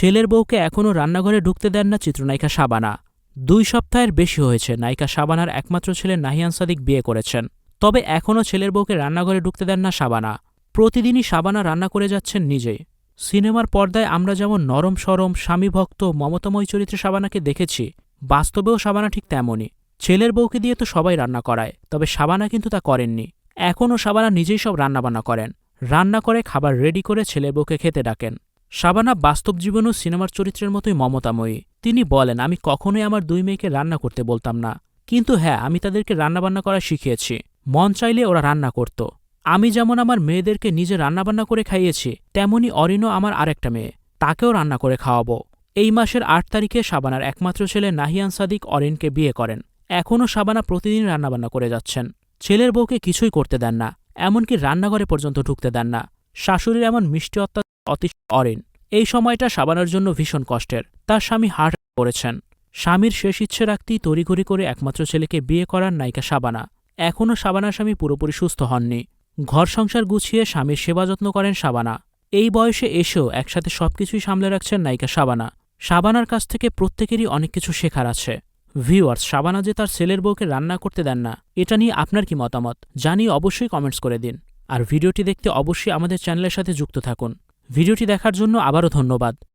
ছেলের বউকে এখনও রান্নাঘরে ঢুকতে দেন না চিত্রনায়িকা শাবানা। দুই সপ্তাহের বেশি হয়েছে নায়িকা শাবানার একমাত্র ছেলে নাহিয়ান সাদিক বিয়ে করেছেন। তবে এখনও ছেলের বউকে রান্নাঘরে ঢুকতে দেন না শাবানা। প্রতিদিনই শাবানা রান্না করে যাচ্ছেন নিজেই সিনেমার পর্দায় আমরা যেমন নরম সরম স্বামীভক্ত মমতাময়ী চরিত্রে শাবানাকে দেখেছি, বাস্তবেও শাবানা ঠিক তেমনই। ছেলের বউকে দিয়ে তো সবাই রান্না করায়, তবে শাবানা কিন্তু তা করেননি। এখনও শাবানা নিজেই সব রান্নাবান্না করেন। রান্না করে খাবার রেডি করে ছেলের বউকে খেতে ডাকেন। শাবানা বাস্তব জীবনেও সিনেমার চরিত্রের মতোই মমতাময়ী। তিনি বলেন, আমি কখনোই আমার দুই মেয়েকে রান্না করতে বলতাম না। কিন্তু হ্যাঁ আমি তাদেরকে রান্নাবান্না করা শিখিয়েছি। মন চাইলে ওরা রান্না করত। আমি যেমন আমার মেয়েদেরকে নিজে রান্নাবান্না করে খাইয়েছি, তেমনি অরিনও আমার আরেকটা মেয়ে। তাকেও রান্না করে খাওয়াবো। এই মাসের আট তারিখে শাবানার একমাত্র ছেলে নাহিয়ান সাদিক অরিনকে বিয়ে করেন। এখনও শাবানা প্রতিদিন রান্নাবান্না করে যাচ্ছেন। ছেলের বউকে কিছুই করতে দেন না, এমনকি রান্নাঘরে পর্যন্ত ঢুকতে দেন না। শাশুড়ির এমন মিষ্টি অত্যা অতিষ্ঠ অরিন, এই সময়টা শাবানার জন্য ভীষণ কষ্টের। তার স্বামী হার্ট করেছেন। স্বামীর শেষ ইচ্ছে রাখতেই তড়িঘড়ি করে একমাত্র ছেলেকে বিয়ে করার নায়িকা শাবানা এখনও শাবানার স্বামী পুরোপুরি সুস্থ হননি। ঘর সংসার গুছিয়ে স্বামীর সেবা যত্ন করেন শাবানা এই বয়সে এসেও একসাথে সবকিছুই সামলে রাখছেন নায়িকা শাবানা শাবানার কাছ থেকে প্রত্যেকেরই অনেক কিছু শেখার আছে। ভিউয়ার্স শাবানা যে তার ছেলের বউকে রান্না করতে দেন না, এটা নিয়ে আপনার কি মতামত? জানিয়ে অবশ্যই কমেন্টস করে দিন। আর ভিডিওটি দেখতে অবশ্যই আমাদের চ্যানেলের সাথে যুক্ত থাকুন। ভিডিওটি দেখার জন্য আবারও ধন্যবাদ।